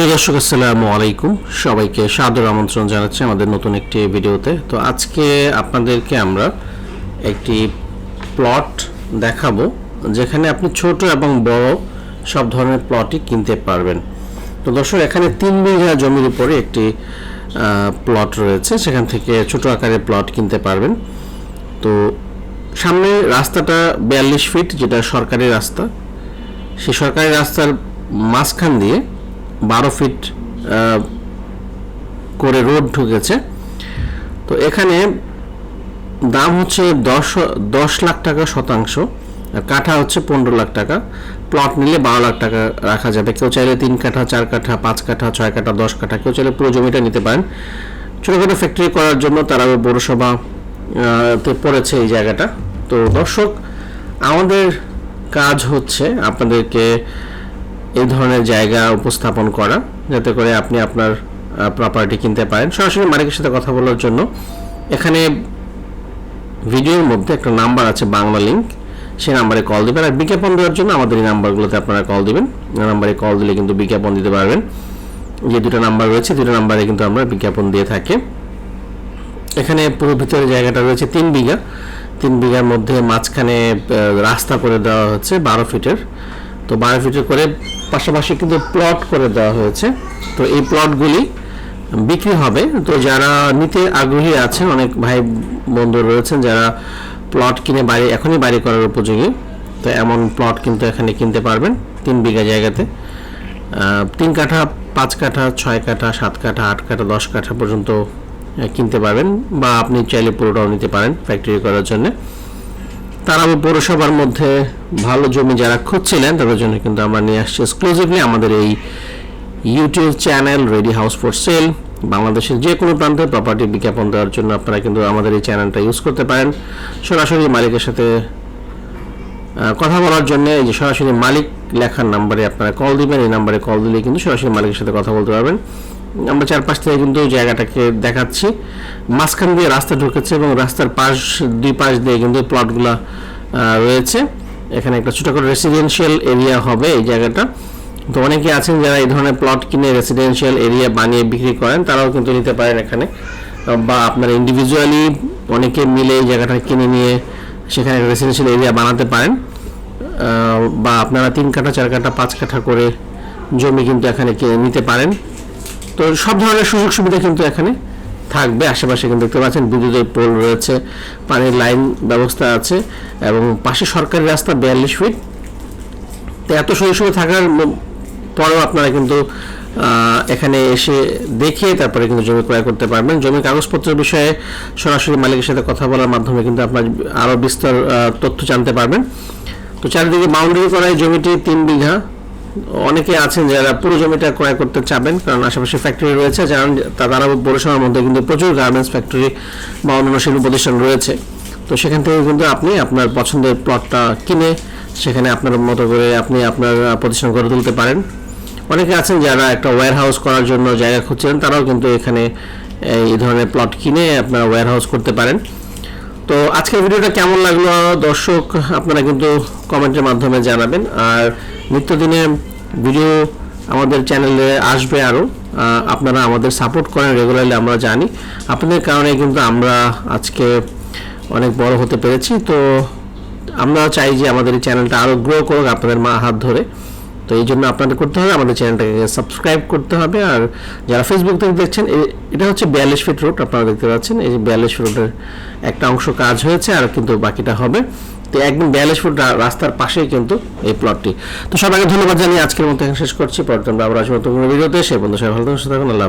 প্রিয় দর্শক, আসসালামু আলাইকুম। সবাইকে সাদর আমন্ত্রণ জানাচ্ছি আমাদের নতুন একটি ভিডিওতে। তো আজকে আপনাদেরকে আমরা একটি প্লট দেখাবো, যেখানে আপনি ছোট এবং বড় সব ধরনের প্লটই কিনতে পারবেন। তো দর্শক, এখানে তিন বিঘা জমির উপরে একটি প্লট রয়েছে। সেখান থেকে ছোট আকারের প্লট কিনতে পারবেন। তো সামনে রাস্তাটা বিয়াল্লিশ ফিট, যেটা সরকারি রাস্তা। সেই সরকারি রাস্তার মাঝখান দিয়ে বারো ফিট করে রোড ঢুকেছে। তো এখানে দাম হচ্ছে দশ দশ লাখ টাকা শতাংশ কাঠা হচ্ছে পনেরো লাখ টাকা। প্লট নিলে বারো লাখ টাকা রাখা যাবে। কেউ চাইলে তিন কাঠা, চার কাঠা, পাঁচ কাঠা, ছয় কাঠা, দশ কাঠা, কেউ চাইলে পুরো জমিটা নিতে পারেন। ছোটোখাটো ফ্যাক্টরি করার জন্য তারা পৌরসভা তে পড়েছে এই জায়গাটা। তো দর্শক, আমাদের কাজ হচ্ছে আপনাদেরকে এই ধরনের জায়গা উপস্থাপন করা, যাতে করে আপনি আপনার প্রপার্টি কিনতে পারেন। সরাসরি মালিকের সাথে কথা বলার জন্য এখানে ভিডিওর মধ্যে একটা নাম্বার আছে, বাংলা লিঙ্ক সেই নাম্বারে কল দেবেন। আর বিজ্ঞাপন দেওয়ার জন্য আমাদের এই নাম্বারগুলোতে আপনারা কল দিবেন। নাম্বারে কল দিলে কিন্তু বিজ্ঞাপন দিতে পারবেন। যে দুটো নাম্বার রয়েছে, দুটো নাম্বারে কিন্তু আমরা বিজ্ঞাপন দিয়ে থাকি। এখানে পুরো ভিতরে জায়গাটা রয়েছে তিন বিঘা। তিন বিঘার মধ্যে মাঝখানে রাস্তা করে দেওয়া হচ্ছে বারো ফিটের তো বারো ফিটের করে পাশাপাশি কিন্তু প্লট করে দেওয়া হয়েছে। তো এই প্লটগুলি বিক্রি হবে। তো যারা নিতে আগ্রহী আছেন, অনেক ভাই বন্ধু রয়েছেন যারা প্লট কিনে বাড়ি, এখনই বাড়ি করার উপযোগী। তো এমন প্লট কিন্তু এখানে কিনতে পারবেন তিন বিঘা জায়গাতে। তিন কাঠা, পাঁচ কাঠা, ছয় কাঠা, সাত কাঠা, আট কাঠা, দশ কাঠা পর্যন্ত কিনতে পারবেন বা আপনি চাইলে পুরোটাও নিতে পারেন ফ্যাক্টরি করার জন্য। তারা পৌরসভার মধ্যে ভালো জমি যারা খুঁজছিলেন, তাদের জন্য কিন্তু আমরা নিয়ে আসছি এক্সক্লুসিভলি আমাদের এই YouTube channel ready house for sale বাংলাদেশের যে কোনো প্রান্তে প্রপার্টি বিজ্ঞাপন দেওয়ার জন্য আপনারা কিন্তু আমাদের এই চ্যানেলটা ইউজ করতে পারেন। সরাসরি মালিকের সাথে কথা বলার জন্য এই যে সরাসরি মালিক লেখার নাম্বারে আপনারা কল দিবেন, এই নাম্বারে কল দিলে কিন্তু সরাসরি মালিকের সাথে কথা বলতে পারবেন। আমরা চারপাশ থেকে কিন্তু জায়গাটাকে দেখাচ্ছি। মাঝখান দিয়ে রাস্তা ঢুকেছে এবং রাস্তার পাশ, দুই পাশ দিয়ে কিন্তু প্লটগুলো রয়েছে। এখানে একটা ছোটো করে রেসিডেন্সিয়াল এরিয়া হবে এই জায়গাটা। তো অনেকে আছেন যারা এই ধরনের প্লট কিনে রেসিডেন্সিয়াল এরিয়া বানিয়ে বিক্রি করেন, তারাও কিন্তু নিতে পারেন এখানে। বা আপনারা ইন্ডিভিজুয়ালি অনেকে মিলে এই জায়গাটা কিনে নিয়ে সেখানে রেসিডেন্সিয়াল এরিয়া বানাতে পারেন। বা আপনারা তিন কাঠা, চার কাঠা, পাঁচ কাঠা করে জমি কিন্তু এখানে কিনে নিতে পারেন। তো সব ধরনের সুযোগ সুবিধা কিন্তু এখানে থাকবে। আশেপাশে কিন্তু দেখতে পাচ্ছেন বিদ্যুতের পোল রয়েছে, পানির লাইন ব্যবস্থা আছে এবং পাশে সরকারি রাস্তা বিয়াল্লিশ ফিট। তো এত সুযোগ সুবিধা থাকার পরেও আপনারা কিন্তু এখানে এসে দেখে তারপরে কিন্তু জমি ক্রয় করতে পারবেন। জমির কাগজপত্রের বিষয়ে সরাসরি মালিকের সাথে কথা বলার মাধ্যমে কিন্তু আপনার আরও বিস্তর তথ্য জানতে পারবেন। তো চারিদিকে বাউন্ডারি করা এই জমিটি তিন বিঘা। অনেকে আছেন যারা পুরো জমিটা ক্রয় করতে চাবেন, কারণ আশেপাশে ফ্যাক্টরি রয়েছে, যারা তারা পৌরসভার মধ্যে কিন্তু প্রচুর গার্মেন্টস ফ্যাক্টরি বা অন্যান্য শিল্প প্রতিষ্ঠান রয়েছে। তো সেখান থেকে কিন্তু আপনি আপনার পছন্দের প্লটটা কিনে সেখানে আপনার মতো করে আপনি আপনার প্রতিষ্ঠান গড়ে তুলতে পারেন। অনেকে আছেন যারা একটা ওয়্যার হাউস করার জন্য জায়গা খুঁজছেন, তারাও কিন্তু এখানে, এই ধরনের প্লট কিনে আপনারা ওয়্যার হাউস করতে পারেন। তো আজকের ভিডিওটা কেমন লাগল দর্শক, আপনারা কিন্তু কমেন্টের মাধ্যমে জানাবেন। আর নিত্যদিনে ভিডিও আমাদের চ্যানেলে আসবে আরও। আপনারা আমাদের সাপোর্ট করেন রেগুলারলি, আমরা জানি। আপনাদের কারণে কিন্তু আমরা আজকে অনেক বড় হতে পেরেছি। তো আমরা চাই যে আমাদের এই চ্যানেলটা আরও গ্রো করুক আপনাদের মা হাত ধরে। তো এই জন্য আপনাদের করতে হবে, আমাদের চ্যানেলটাকে সাবস্ক্রাইব করতে হবে। আর যারা ফেসবুক থেকে দেখছেন এটা হচ্ছে বিয়াল্লিশ ফিট রোড আপনারা দেখতে পাচ্ছেন। এই যে বিয়াল্লিশ রোডের একটা অংশ কাজ হয়েছে, আর কিন্তু বাকিটা হবে। তো একদম বিয়াল্লিশ ফুট রাস্তার পাশেই কিন্তু এই প্লটটি তো সবাইকে ধন্যবাদ জানিয়ে আজকের মতো এখানে শেষ করছি। পরে আমরা আসব নতুন ভিডিওতে। সে বন্ধু সবাই ভালো থাকুন আল্লাহ।